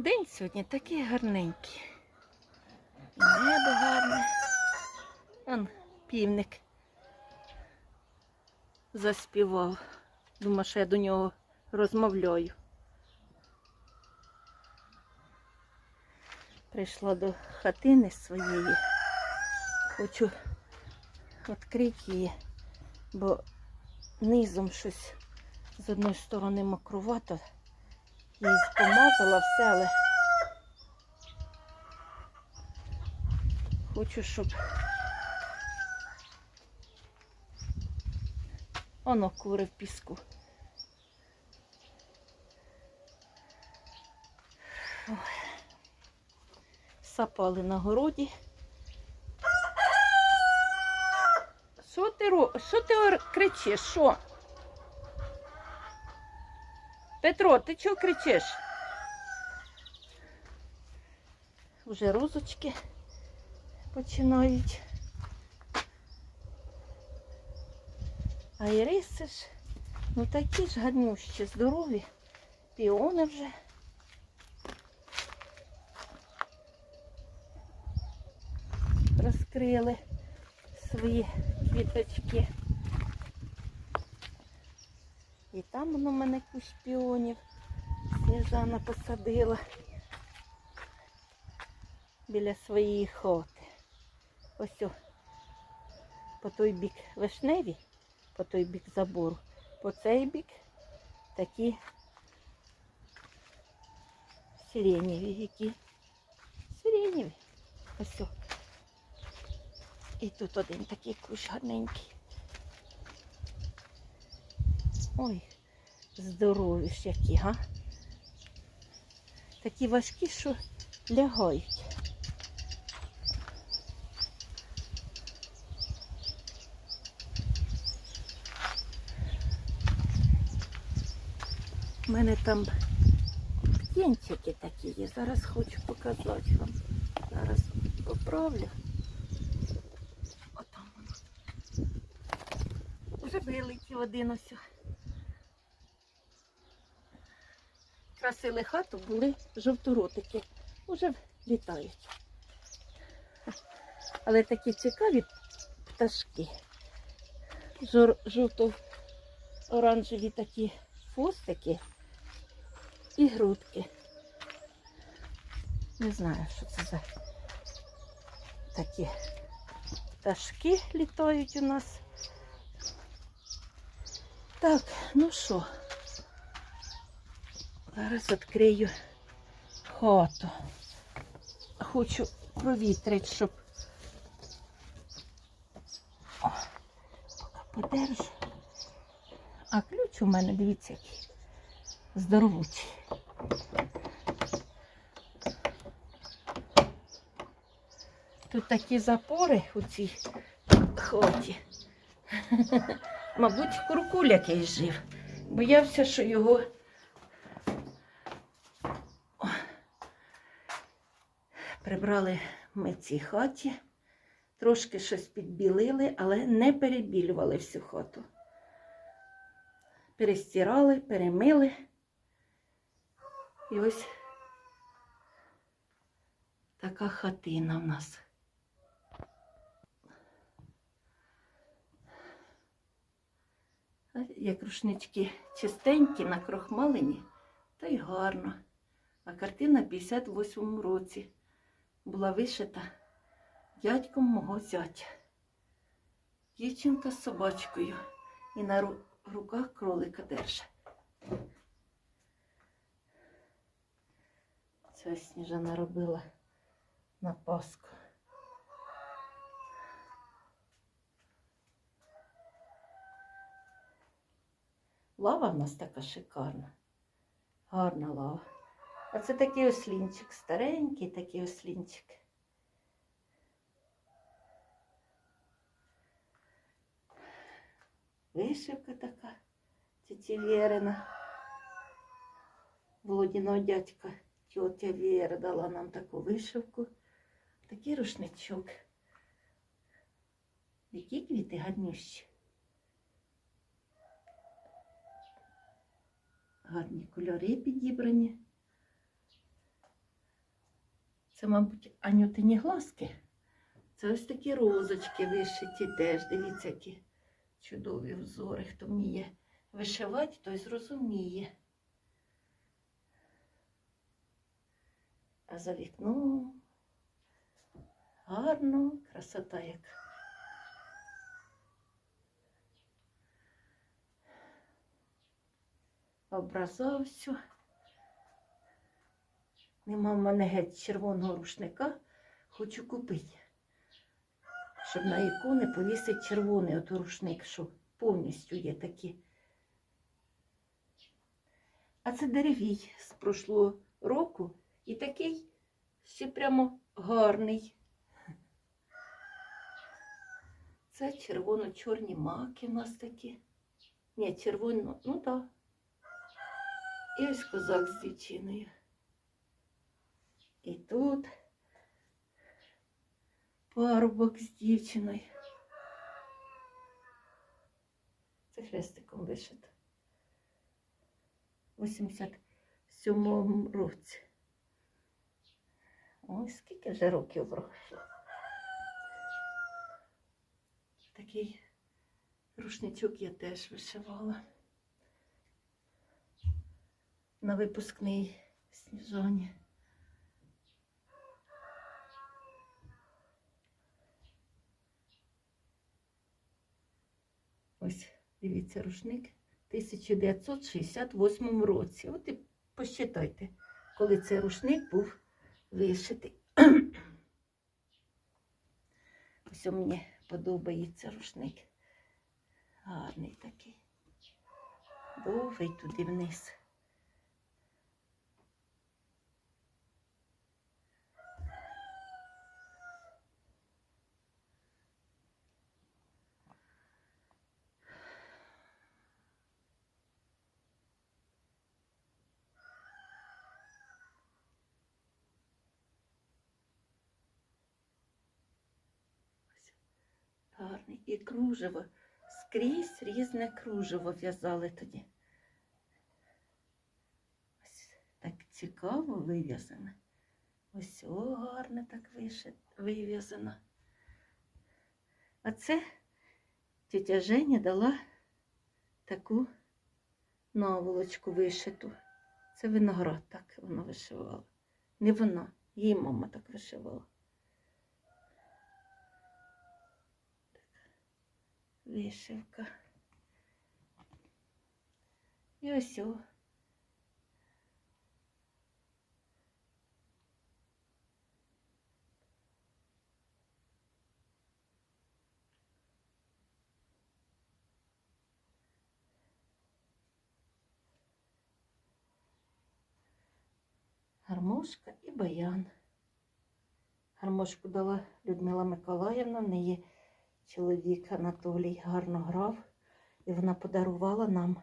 День сьогодні такий гарненький. І небо гарне. Он півник заспівав. Думаю, що я до нього розмовляю. Прийшла до хатини своєї. Хочу відкрити її, бо низом щось з одної сторони мокрувато. Її помазала все, але хочу, щоб воно кури в піску. Сапали на городі. Що ти ро... Що ти кричиш? Що? Петро, ти чого кричиш? Уже розочки починають. А іриси ж, ну такі ж гарнющі, здорові. Піони вже. Розкрили свої квіточки. І там воно в мене кущ піонів. Сніжана посадила біля своєї хати. Ось о, по той бік вишневі, по той бік забору, по цей бік такі сиренєві, які сиренєві. Ось. І тут один такий кущ гарненький. Ой, здорові ж які, га? Такі важкі, що лягають. У мене там птенчики такі є. Зараз хочу показати вам. Зараз поправлю. Отам воно. Вже вилетів один ось. Красили хату, були жовторотики. Уже літають. Але такі цікаві пташки. Жовто-оранжеві такі хвостики і грудки. Не знаю, що це за такі пташки літають у нас. Так, ну що, зараз відкрию хату. Хочу провітрити, щоб поки подержу. А ключ у мене, дивіться, який здоровучий. Тут такі запори у цій хаті. Мабуть, куркуль якийсь жив. Боявся, що його О. прибрали ми цій хаті. Трошки щось підбілили, але не перебілювали всю хату. Перестирали, перемили. І ось така хатина в нас. Як рушнички чистенькі, накрохмалені, та й гарно. А картина в 58 році була вишита дядьком мого зятя. Дівчинка з собачкою і на ру- руках кролика. Це ось Сніжана робила на Пасху. Лава в нас така шикарна. Гарна лава. А це такий ослінчик, старенький такий ослінчик. Вишивка така, тіті Вірина. Володіного дядька тьотя Віра дала нам таку вишивку. Такий рушничок. Які квіти гарнющі. Гарні кольори підібрані. Це, мабуть, анютині глазки. Це ось такі розочки вишиті теж. Дивіться, які чудові взори. Хто вміє вишивати, той зрозуміє. А за вікном гарно, красота як. Образався. Нема в мене геть червоного рушника. Хочу купити. Щоб на ікони повісити червоний от рушник, що повністю є такі. А це деревій з прошлого року і такий ще прямо гарний. Це червоно-чорні маки у нас такі. Ні, червоно, ну так. І ось козак з дівчиною. І тут парубок з дівчиною. Це хрестиком вишито. У 87-му році. Ой, скільки вже років пройшло. Такий рушничок я теж вишивала. На випускний сніжані. Ось, дивіться, рушник 1968 році. От і посчитайте, коли цей рушник був вишитий. Ось мені подобається рушник. Гарний такий. Довгий туди вниз. Гарний. І кружево. Скрізь різне кружево в'язали тоді. Ось так цікаво вив'язане. Ось о, гарно так вив'язано. А це тетя Женя дала таку наволочку вишиту. Це виноград так вона вишивала. Не вона, її мама так вишивала. Вишивка. І ось. Гармошка і баян. Гармошку дала Людмила Миколаївна, в неї чоловік Анатолій гарно грав, і вона подарувала нам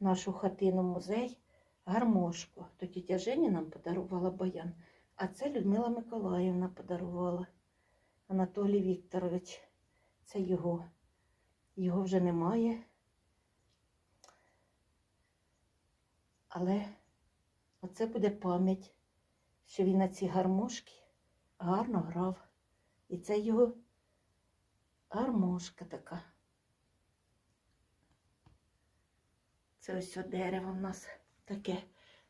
нашу хатину музей гармошку. То тітя Женя нам подарувала баян, а це Людмила Миколаївна подарувала Анатолій Вікторович. Це його. Його вже немає. Але оце буде пам'ять, що він на ці гармошки гарно грав. І це його гармошка така. Це ось о дерево в нас таке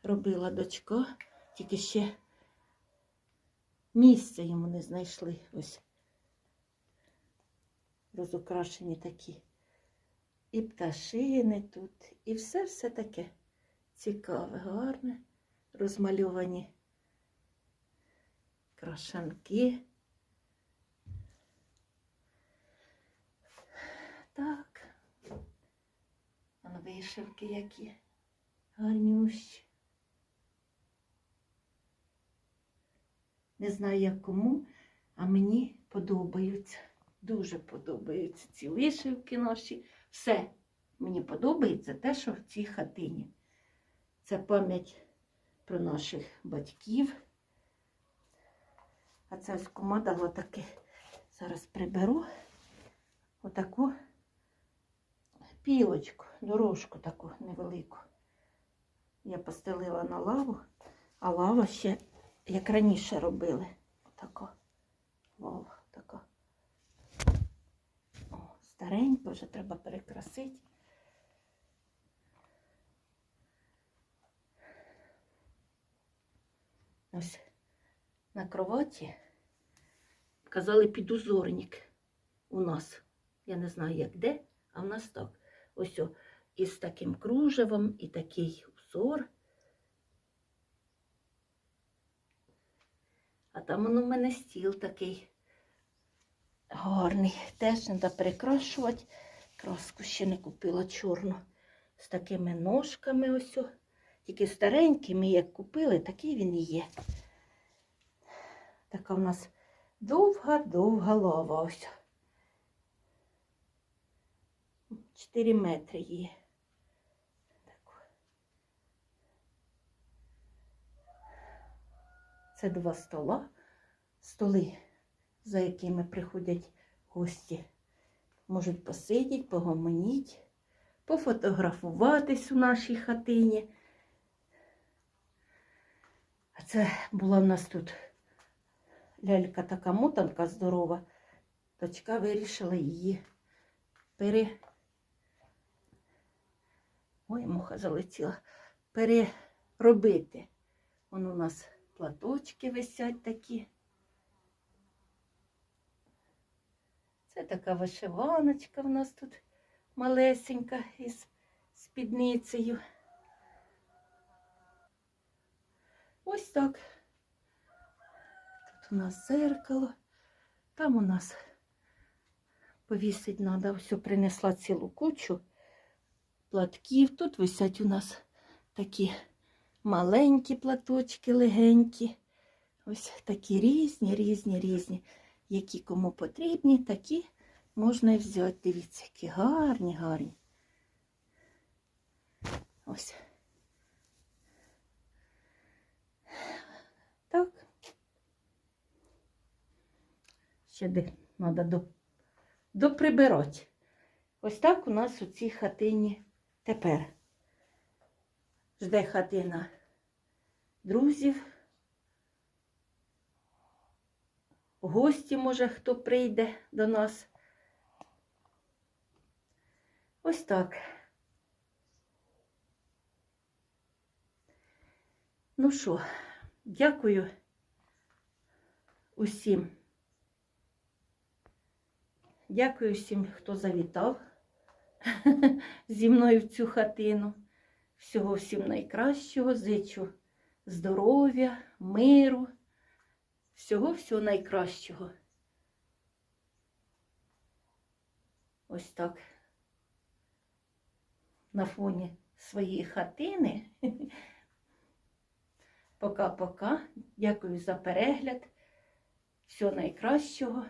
робила дочка, тільки ще місця йому не знайшли. Ось розукрашені такі. І пташини тут, і все-все таке цікаве, гарне, розмальовані крашанки. Так. Вон вишивки які гарнющі. Не знаю, як кому, а мені подобаються. Дуже подобаються ці вишивки наші. Все мені подобається те, що в цій хатині. Це пам'ять про наших батьків. А це ось кума дала таке. Зараз приберу отаку пілочку, дорожку таку невелику. Я постелила на лаву, а лава ще як раніше робили. Тако. Вау, тако. О, старенько, вже треба перекрасити. Ось на кроваті казали підузорник у нас. Я не знаю, як де, а в нас так. Ось о, із таким кружевом і такий узор. А там воно в мене стіл такий гарний. Теж треба перекрашувати. Краску ще не купила чорну. З такими ножками ось. Тільки старенькими, як купили, такий він і є. Така в нас довга-довга лава ось. 4 метри є. Це два стола, столи, за якими приходять гості. Можуть посидіти, погомоніти, пофотографуватись у нашій хатині. А це була в нас тут лялька така мотанка здорова. Дочка вирішила її пере. Ой, муха залетіла. Переробити. Вон у нас платочки висять такі. Це така вишиваночка в нас тут малесенька із спідницею. Ось так. Тут у нас зеркало. Там у нас повісить треба. Все принесла цілу кучу платків. Тут висять у нас такі маленькі платочки, легенькі. Ось такі різні, різні, різні. Які кому потрібні, такі можна і взяти. Дивіться, які гарні, гарні. Ось. Так. Ще де треба до, доприбирати. Ось так у нас у цій хатині тепер. Жде хатина друзів. Гості, може, хто прийде до нас. Ось так. Ну що, дякую усім. Дякую всім, хто завітав зі мною в цю хатину. Всього всім найкращого. Зичу здоров'я, миру, всього всього найкращого. Ось так. На фоні своєї хатини. Пока-пока. Дякую за перегляд. Всього найкращого.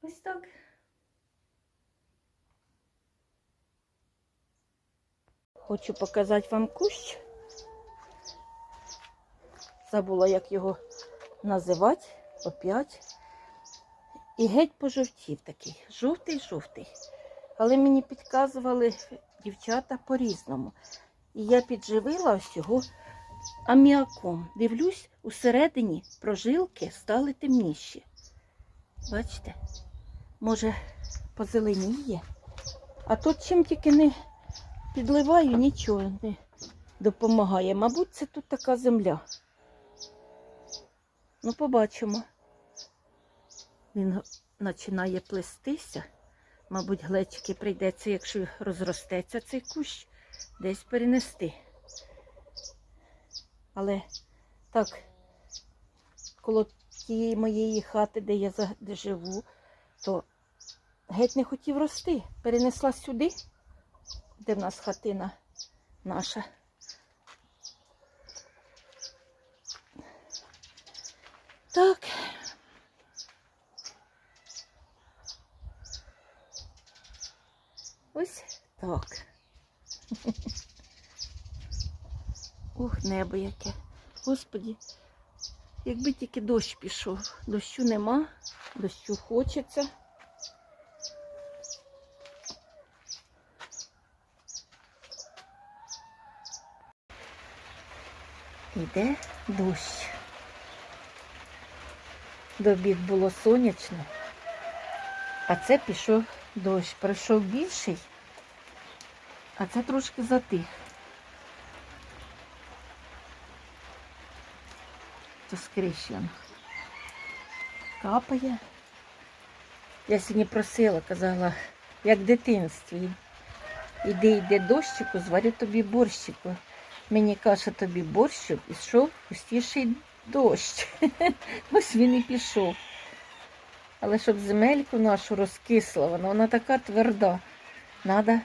Ось так. Хочу показати вам кущ. Забула, як його називати опять. І геть пожовтів такий. Жовтий-жовтий. Але мені підказували дівчата по-різному. І я підживила ось його аміаком. Дивлюсь, усередині прожилки стали темніші. Бачите? Може, позеленіє. А тут чим тільки не підливаю, нічого не допомагає. Мабуть, це тут така земля. Ну, побачимо. Він починає плестися. Мабуть, глечики прийдеться, якщо розростеться цей кущ, десь перенести. Але так, коло тієї моєї хати, де я живу, то геть не хотів рости. Перенесла сюди, де в нас хатина наша. Так. Ось так. Ух, небо яке. Господі, якби тільки дощ пішов. Дощу нема, дощу хочеться. Йде дощ. До обід було сонячно, а це пішов дощ. Прийшов більший, а це трошки затих. То він капає. Я сьогодні просила, казала, як в дитинстві. Іди, йди дощику, зварю тобі борщику. Мені каже тобі борщ, щоб ішов густіший дощ. Ось він і пішов. Але щоб земельку нашу розкисла, вона, вона така тверда. Надо,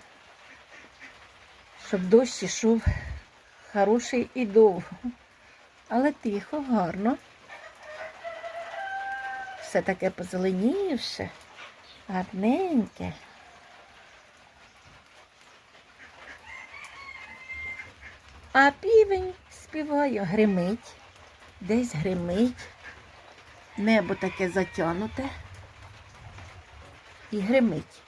щоб дощ ішов хороший і довго. Але тихо, гарно. Все таке позеленівше, гарненьке. А півень співає, гримить, десь гримить, небо таке затянуте і гримить.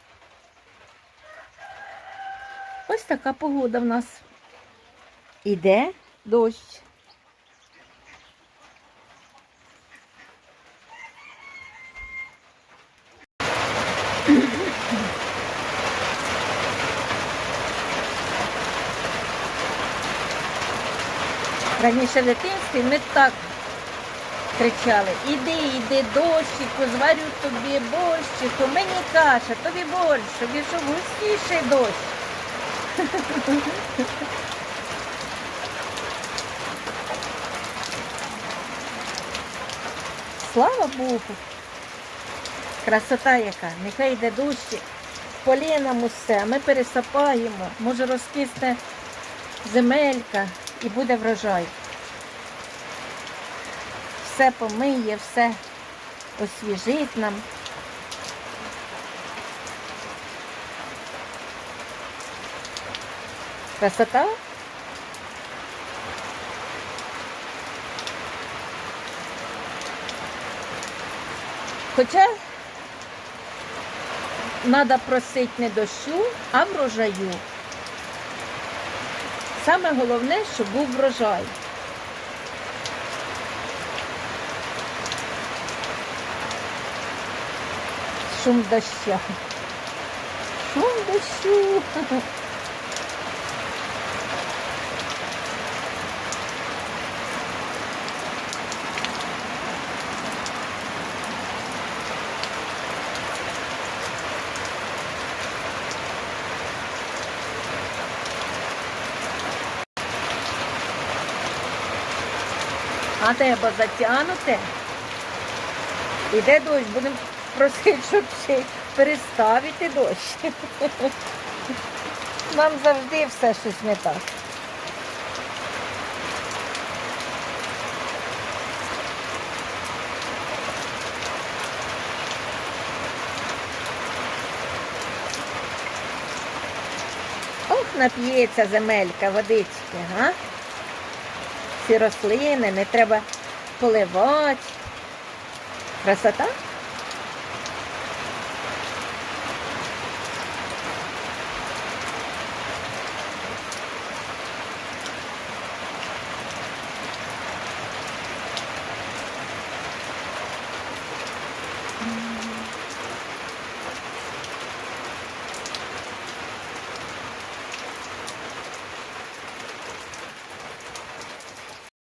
Ось така погода в нас. Іде дощ. Раніше в дитинстві ми так кричали, іди, іди, дощику, зварю тобі борщику, мені каша, тобі борщ, щоб ішов густіший дощ. Слава Богу. Красота яка, нехай йде дощик, полє нам усе, ми пересапаємо, може розкисне земелька і буде врожай. Все помиє, все освіжить нам. Красота? Хоча треба просити не дощу, а врожаю. Саме головне, щоб був врожай. Шум дощу. Шум дощу. А небо затягнуте. Іде дощ, будемо просити, щоб ще переставити дощ. Нам завжди все щось не так. Ох, нап'ється земелька водички, га? Всі рослини, не треба поливати. Красота?